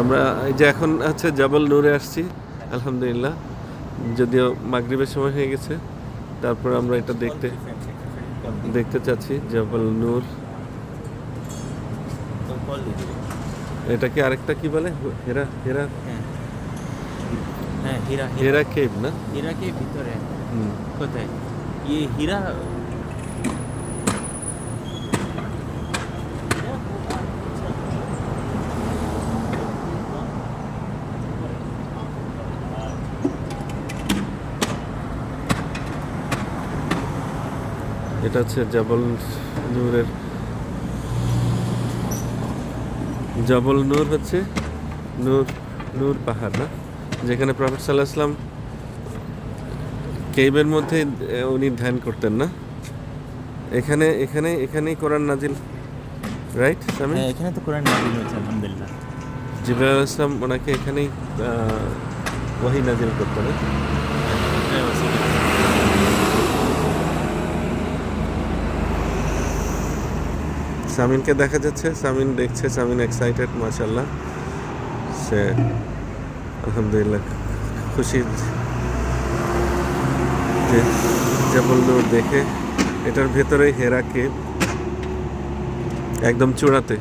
আমরা এই যে এখন হচ্ছে জাবল নূরে আসছি আলহামদুলিল্লাহ। যদিও মাগরিবের সময় হয়ে গেছে তারপর আমরা এটা দেখতে দেখতে চাচ্ছি জাবল নূর। এটা কি আরেকটা কি বলে? হেরা হেরা? হ্যাঁ হীরা হীরা। কেভ না? হীরা কি ভিতরে। হুম। কোথায়? ইয়ে হীরা এটা হচ্ছে জবল নূরের জাবল নূর হচ্ছে নূর নূর পাহাড় না? যেখানে প্রফেট সাল্লাহ আসলাম কেইবের মধ্যে উনি ধ্যান করতেন না? এখানে এখানে এখানেই কোরআন নাজিল রাইট আমি হ্যাঁ এখানে তো কোরআন নাজিল হয়েছে আলহামদুলিল্লাহ। জিবরাইল ইসলাম ওনাকে এখানেই ওয়াহি নাজিল করতেন না? হ্যাঁ, ওসিলা। সামিনকে দেখা যাচ্ছে। সামিন দেখছে, সামিন এক্সাইটেড মাশাল্লাহ সে আলহামদুলিল্লাহ খুশি। যে বলল দেখে, এটার ভেতরে হেরাকে একদম চূড়াতে।